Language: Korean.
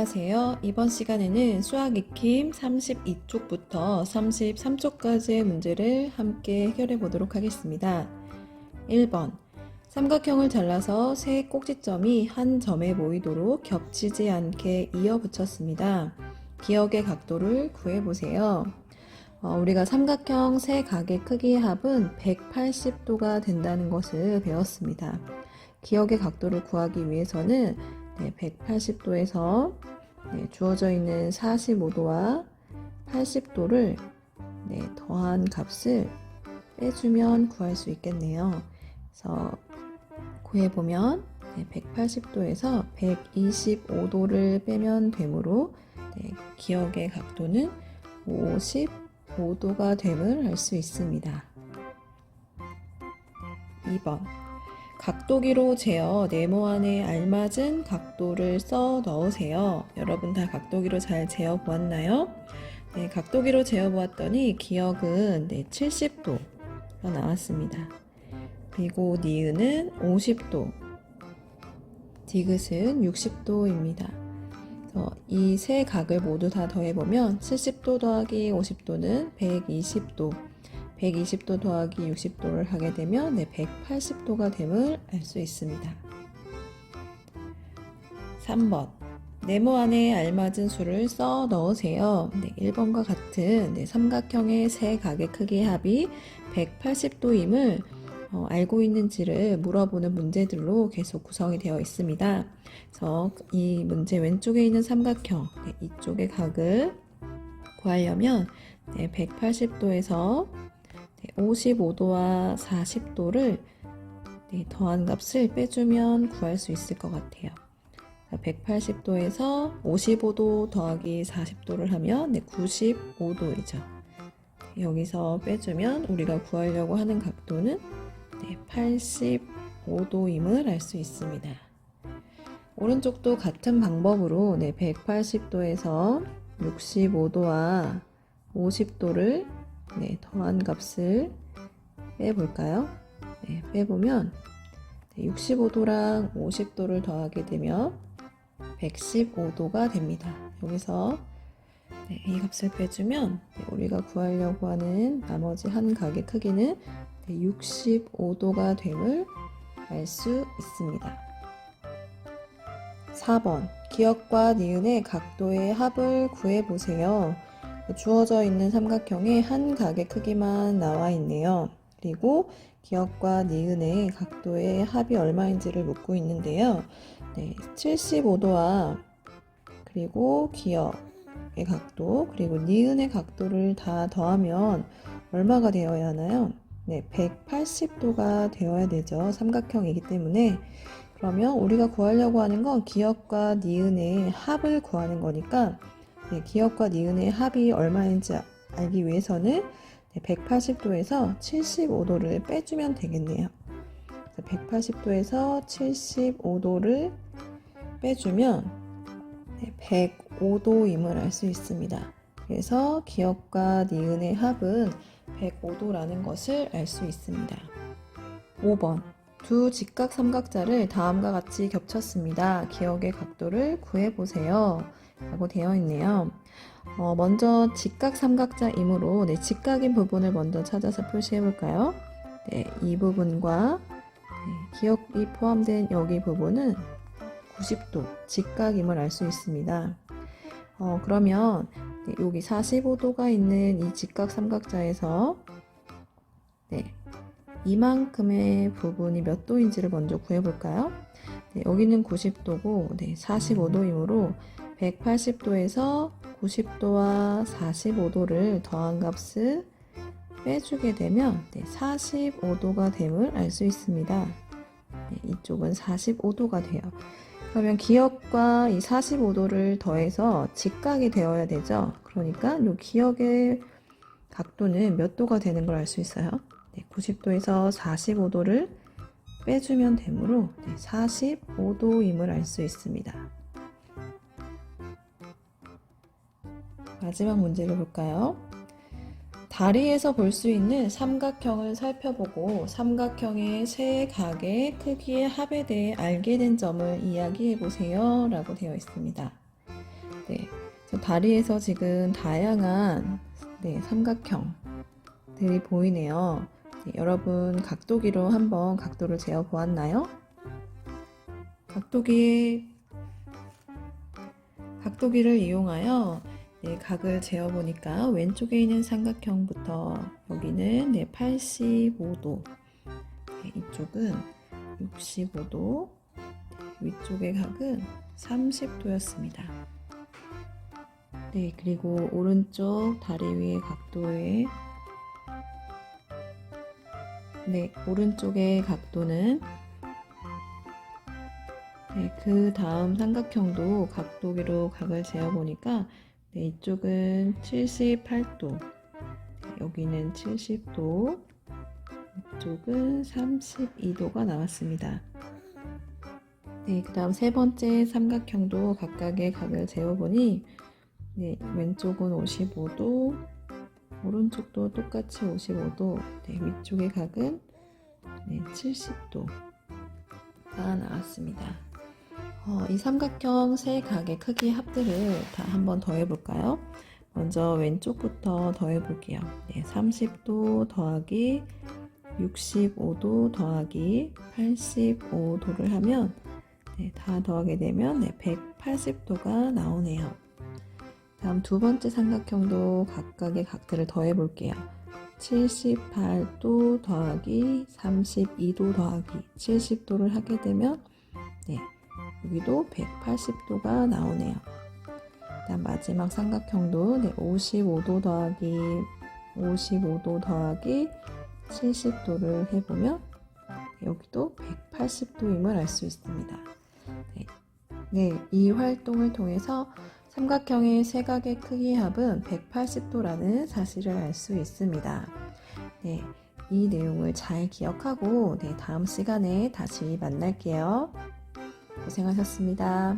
안녕하세요. 이번 시간에는 수학 익힘 32쪽부터 33쪽까지의 문제를 함께 해결해 보도록 하겠습니다. 1번. 삼각형을 잘라서 세 꼭지점이 한 점에 모이도록 겹치지 않게 이어 붙였습니다. 기역의 각도를 구해 보세요. 어, 우리가 삼각형 세 각의 크기의 합은 180도가 된다는 것을 배웠습니다. 기역의 각도를 구하기 위해서는 네, 180도에서 주어져 있는 45도와 80도를 네, 더한 값을 빼주면 구할 수 있겠네요. 그래서 구해보면 180도에서 125도를 빼면 되므로 네, 기역의 각도는 55도가 됨을 알 수 있습니다. 2번 각도기로 재어 네모 안에 알맞은 각도를 써 넣으세요. 여러분 다 각도기로 잘 재어 보았나요? 네, 각도기로 재어 보았더니 기억은 네, 70도가 나왔습니다. 그리고 니은은 50도, 디귿은 60도입니다. 이 세 각을 모두 다 더해보면 70도 더하기 50도는 120도, 120도 더하기 60도를 하게 되면 네, 180도가 됨을 알 수 있습니다. 3번 네모 안에 알맞은 수를 써 넣으세요. 네, 1번과 같은 네, 삼각형의 세 각의 크기의 합이 180도임을 어, 알고 있는지를 물어보는 문제들로 계속 구성이 되어 있습니다. 그래서 이 문제 왼쪽에 있는 삼각형 네, 이쪽의 각을 구하려면 네, 180도에서 55도와 40도를 더한 값을 빼주면 구할 수 있을 것 같아요. 180도에서 55도 더하기 40도를 하면 95도이죠. 여기서 빼주면 우리가 구하려고 하는 각도는 85도임을 알 수 있습니다. 오른쪽도 같은 방법으로 180도에서 65도와 50도를 네, 더한 값을 빼볼까요? 네, 빼보면 65도랑 50도를 더하게 되면 115도가 됩니다. 여기서 네, 이 값을 빼주면 네, 우리가 구하려고 하는 나머지 한 각의 크기는 65도가 됨을 알 수 있습니다. 4번 기역과 니은의 각도의 합을 구해보세요. 주어져 있는 삼각형의 한 각의 크기만 나와 있네요. 그리고 기역과 니은의 각도의 합이 얼마인지를 묻고 있는데요. 네, 75도와 그리고 기역의 각도 그리고 니은의 각도를 다 더하면 얼마가 되어야 하나요? 네, 180도가 되어야 되죠. 삼각형이기 때문에 그러면 우리가 구하려고 하는 건 기역과 니은의 합을 구하는 거니까 네, 기역과 니은의 합이 얼마인지 알기 위해서는 180도에서 75도를 빼주면 되겠네요. 180도에서 75도를 빼주면 105도임을 알 수 있습니다. 그래서 기역과 니은의 합은 105도라는 것을 알 수 있습니다. 5번 두 직각 삼각자를 다음과 같이 겹쳤습니다. 기역의 각도를 구해보세요. 라고 되어 있네요. 어, 먼저 직각 삼각자이므로 네, 직각인 부분을 먼저 찾아서 표시해 볼까요? 네, 이 부분과 네, 기억이 포함된 여기 부분은 90도 직각임을 알 수 있습니다. 어, 그러면 네, 여기 45도가 있는 이 직각 삼각자에서 네, 이만큼의 부분이 몇 도인지를 먼저 구해볼까요? 네, 여기는 90도고 네, 45도이므로 180도에서 90도와 45도를 더한 값을 빼주게 되면 네, 45도가 됨을 알 수 있습니다. 네, 이쪽은 45도가 돼요. 그러면 기역과 이 45도를 더해서 직각이 되어야 되죠. 그러니까 이 기역의 각도는 몇 도가 되는 걸 알 수 있어요. 네, 90도에서 45도를 빼주면 되므로 네, 45도임을 알 수 있습니다. 마지막 문제를 볼까요? 다리에서 볼 수 있는 삼각형을 살펴보고 삼각형의 세 각의 크기의 합에 대해 알게 된 점을 이야기해 보세요. 라고 되어 있습니다. 네, 저 다리에서 지금 다양한 네, 삼각형들이 보이네요. 네, 여러분 각도기로 한번 각도를 재어 보았나요? 각도기 각도기를 이용하여 네, 각을 재어 보니까 왼쪽에 있는 삼각형부터 여기는 네, 85도, 네, 이쪽은 65도, 위쪽의 각은 30도였습니다. 네, 그리고 오른쪽 다리 위의 각도에 네, 오른쪽의 각도는 네, 그 다음 삼각형도 각도기로 각을 재어보니까 네, 이쪽은 78도, 네, 여기는 70도, 이쪽은 32도가 나왔습니다. 네, 그 다음 세 번째 삼각형도 각각의 각을 재어보니 네, 왼쪽은 55도, 오른쪽도 똑같이 55도, 네, 위쪽의 각은 네, 70도가 나왔습니다. 어, 이 삼각형 세 각의 크기 합들을 다 한번 더해볼까요? 먼저 왼쪽부터 더해볼게요. 네, 30도 더하기 65도 더하기 85도를 하면 네, 다 더하게 되면 네, 180도가 나오네요. 다음 두 번째 삼각형도 각각의 각들을 더해 볼게요. 78도 더하기 32도 더하기 70도를 하게 되면 네, 여기도 180도가 나오네요. 다음 마지막 삼각형도 네, 55도 더하기 55도 더하기 70도를 해보면 여기도 180도임을 알 수 있습니다. 네, 네, 이 활동을 통해서 삼각형의 세각의 크기 합은 180도라는 사실을 알 수 있습니다. 네, 이 내용을 잘 기억하고 네, 다음 시간에 다시 만날게요. 고생하셨습니다.